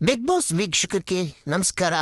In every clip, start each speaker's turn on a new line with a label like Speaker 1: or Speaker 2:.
Speaker 1: Big boss ವೀಕ್ಷಕರಿಗೆ ನಮಸ್ಕಾರ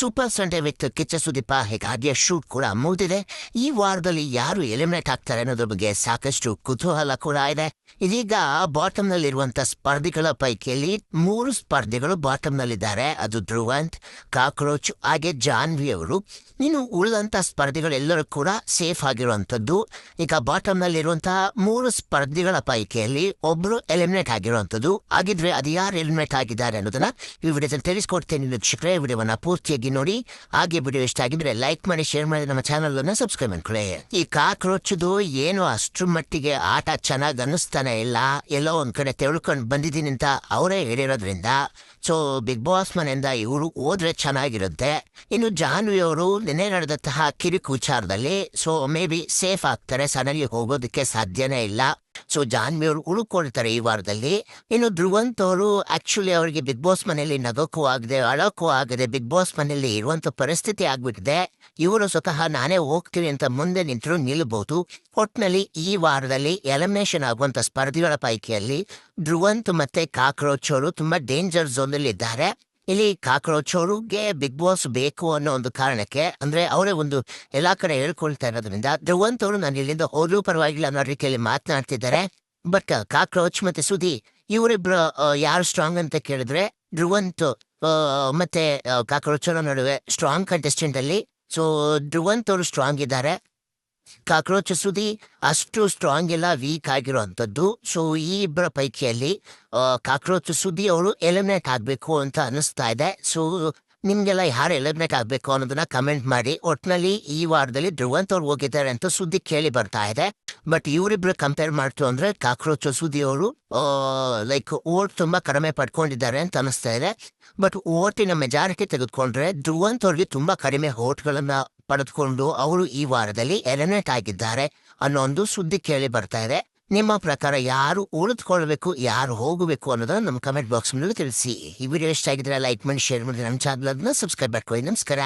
Speaker 1: super Sunday with Kichcha Sudeepa ಹೇಗಾಗಿಯೇ shoot ಕೂಡ ಮುಗಿದಿದೆ ಈ ವಾರದಲ್ಲಿ ಯಾರು ಎಲಿಮಿನೇಟ್ ಆಗ್ತಾರೆ ಅನ್ನೋದ್ರ ಬಗ್ಗೆ ಸಾಕಷ್ಟು ಕುತೂಹಲ ಕೂಡ ಇದೆ ಇದೀಗ ಬಾಟಮ್ ನಲ್ಲಿರುವಂತ ಸ್ಪರ್ಧಿಗಳ ಪೈಕಿಯಲ್ಲಿ ಮೂರು ಸ್ಪರ್ಧಿಗಳು ಬಾಟಮ್ ನಲ್ಲಿದ್ದಾರೆ ಅದು ಧ್ರುವಂತ್ ಕಾಕ್ರೋಚ್ ಹಾಗೆ ಜಾನ್ವಿ ಅವರು ಇನ್ನು ಉಳಿದಂತ ಸ್ಪರ್ಧಿಗಳೆಲ್ಲರೂ ಕೂಡ ಸೇಫ್ ಆಗಿರುವಂತದ್ದು ಈಗ ಬಾಟಮ್ ನಲ್ಲಿರುವಂತಹ ಮೂರು ಸ್ಪರ್ಧಿಗಳ ಪೈಕಿಯಲ್ಲಿ ಒಬ್ರು ಎಲಿಮಿನೇಟ್ ಆಗಿರುವಂತದ್ದು ಆಗಿದ್ರೆ ಅದು ಯಾರು ಎಲಿಮಿನೇಟ್ ಆಗಿದ್ದಾರೆ ಅನ್ನೋದನ್ನ ಈ ವಿಡಿಯೋದಲ್ಲಿ ತಿಳಿಸ್ಕೊಡ್ತೇನೆ ವೀಕ್ಷಕರೇ ವಿಡಿಯೋವನ್ನ ಪೂರ್ತಿಯಾಗಿ ನೋಡಿ. ಹಾಗೆ ವಿಡಿಯೋ ಇಷ್ಟ ಆಗಿದ್ರೆ ಲೈಕ್ ಮಾಡಿ ಶೇರ್ ಮಾಡಿ ನಮ್ಮ ಚಾನಲ್ ಅನ್ನ ಸಬ್ಸ್ಕ್ರೈಬ್ ಮಾಡ್ಕೊಳ್ಳಿ. ಈ ಕಾಕ್ರೋಚದು ಏನು ಅಷ್ಟು ಮಟ್ಟಿಗೆ ಆಟ ಚೆನ್ನಾಗಿ ಅನ್ನಿಸ್ತಾನೆ ಇಲ್ಲ. ಎಲ್ಲೋ ಒಂದ್ ಕಡೆ ತೆಳ್ಕೊಂಡು ಬಂದಿದ್ದೀನಿ ಅಂತ ಅವರೇ ಹೇಳಿರೋದ್ರಿಂದ. ಸೊ ಬಿಗ್ ಬಾಸ್ ಮನೆಯಿಂದ ಇವರು ಹೋದ್ರೆ ಚೆನ್ನಾಗಿರುತ್ತೆ. ಇನ್ನು ಜಾನ್ವಿ ಅವರು ನಿನ್ನೆ ನಡೆದಂತಹ ಕಿರಿಕ್ ವಿಚಾರದಲ್ಲಿ ಸೊ ಮೇ ಬಿ ಸೇಫ್ ಆಗ್ತಾರೆ. ಸಡನ್ಲಿ ಹೋಗೋದಕ್ಕೆ ಸಾಧ್ಯನೇ ಇಲ್ಲ. ಸೊ ಜಾನ್ವಿ ಅವರು ಉಳ್ಕೊಳ್ತಾರೆ ಈ ವಾರದಲ್ಲಿ. ಇನ್ನು ಧ್ರುವಂತ್ ಅವರು ಆಕ್ಚುಲಿ ಅವರಿಗೆ ಬಿಗ್ ಬಾಸ್ ಮನೆಯಲ್ಲಿ ನಗೋಕ್ಕೂ ಆಗದೆ, ಅಳೋಕ್ಕೂ ಆಗದೆ ಬಿಗ್ ಬಾಸ್ ಮನೆಯಲ್ಲಿ ಇರುವಂತ ಪರಿಸ್ಥಿತಿ ಆಗ್ಬಿಟ್ಟಿದೆ. ಇವರು ಸ್ವತಃ ನಾನೇ ಹೋಗ್ತೀವಿ ಅಂತ ಮುಂದೆ ನಿಂತರು ನಿಲ್ಬಹುದು ಒಟ್ನಲ್ಲಿ ಈ ವಾರದಲ್ಲಿ ಎಲಿಮಿನೇಷನ್ ಆಗುವಂತ ಸ್ಪರ್ಧಿಗಳ ಪೈಕಿಯಲ್ಲಿ ಧ್ರುವಂತ್ ಮತ್ತೆ ಕಾಕ್ರೋಚ್ ಅವರು ತುಂಬಾ ಡೇಂಜರ್ ಝೋನ್ ಇದ್ದಾರೆ ಇಲ್ಲಿ ಕಾಕ್ರೋಚ್ ಅವ್ರಿಗೆ ಬಿಗ್ ಬಾಸ್ ಬೇಕು ಅನ್ನೋ ಒಂದು ಕಾರಣಕ್ಕೆ, ಅಂದ್ರೆ ಅವರೇ ಒಂದು ಎಲ್ಲಾ ಕಡೆ ಹೇಳ್ಕೊಳ್ತಾ ಇರೋದ್ರಿಂದ ಧ್ರುವಂತ್ ಅವರು ನಾನು ಇಲ್ಲಿಂದ ಹೋದ್ರೂ ಪರವಾಗಿಲ್ಲ ಅನ್ನೋ ರೀತಿಯಲ್ಲಿ ಮಾತನಾಡ್ತಿದ್ದಾರೆ. ಬಟ್, ಕಾಕ್ರೋಚ್ ಮತ್ತೆ ಸುದಿ ಇವರಿಬ್ರು ಯಾರು ಸ್ಟ್ರಾಂಗ್ ಅಂತ ಕೇಳಿದ್ರೆ, ಧ್ರುವಂತ್ ಮತ್ತೆ ಕಾಕ್ರೋಚ್ ನಡುವೆ ಸ್ಟ್ರಾಂಗ್ ಕಂಟೆಸ್ಟೆಂಟ್ ಅಲ್ಲಿ. ಸೊ ಧ್ರುವಂತ್ ಅವರು ಸ್ಟ್ರಾಂಗ್ ಇದ್ದಾರೆ. ಕಾಕ್ರೋಚ್ ಸುದಿ ಅಷ್ಟು ಸ್ಟ್ರಾಂಗ್ ಇಲ್ಲ ವೀಕ್ ಆಗಿರುವಂಥದ್ದು. ಸೊ ಈ ಇಬ್ಬರ ಪೈಕಿಯಲ್ಲಿ ಕಾಕ್ರೋಚ್ ಸುದಿ ಅವರು ಎಲಿಮಿನೇಟ್ ಆಗಬೇಕು ಅಂತ ಅನಿಸ್ತಾ ಇದೆ. ಸೊ ನಿಮಗೆಲ್ಲ ಯಾರು ಎಲಿಮಿನೇಟ್ ಆಗಬೇಕು ಅನ್ನೋದನ್ನ ಕಮೆಂಟ್ ಮಾಡಿ. ಒಟ್ಟಿನಲ್ಲಿ ಈ ವಾರದಲ್ಲಿ ಧ್ರುವಂತ್ ಅವ್ರು ಹೋಗಿದ್ದಾರೆ ಅಂತ ಸುದ್ದಿ ಕೇಳಿ ಬರ್ತಾ ಇದೆ. ಬಟ್ ಇವರಿಬ್ರು ಕಂಪೇರ್ ಮಾಡ್ತು ಅಂದ್ರೆ ಕಾಕ್ರೋಚ್ ಸುದ್ದಿ ಅವರು ಲೈಕ್ ಓಟ್ ತುಂಬಾ ಕಡಿಮೆ ಪಡ್ಕೊಂಡಿದ್ದಾರೆ ಅಂತ ಅನಿಸ್ತಾ ಇದೆ. ಬಟ್ ಓಟಿನ ಮೆಜಾರಿಟಿ ತೆಗೆದುಕೊಂಡ್ರೆ ಧ್ರುವಂತ್ ಅವ್ರಿಗೆ ತುಂಬಾ ಕಡಿಮೆ ಓಟ್ಗಳನ್ನ ಪಡೆದುಕೊಂಡು ಅವರು ಈ ವಾರದಲ್ಲಿ ಎಲಿಮಿನೇಟ್ ಆಗಿದ್ದಾರೆ ಅನ್ನೋ ಒಂದು ಸುದ್ದಿ ಕೇಳಿ ಬರ್ತಾ ಇದೆ. ನಿಮ್ಮ ಪ್ರಕಾರ ಯಾರು ಉಳಿದುಕೊಳ್ಬೇಕು ಯಾರು ಹೋಗಬೇಕು ಅನ್ನೋದನ್ನ ನಮ್ಮ ಕಮೆಂಟ್ ಬಾಕ್ಸ್ನಲ್ಲಿ ತಿಳಿಸಿ. ಈ ವಿಡಿಯೋ ಇಷ್ಟ ಆಗಿದ್ರೆ ಲೈಕ್ ಮಾಡಿ ಶೇರ್ ಮಾಡಿ, ನಮ್ಮ ಚಾನಲ್ ಸಬ್ಸ್ಕ್ರೈಬ್ ಮಾಡ್ಕೊಳ್ಳಿ. ನಮಸ್ಕಾರ.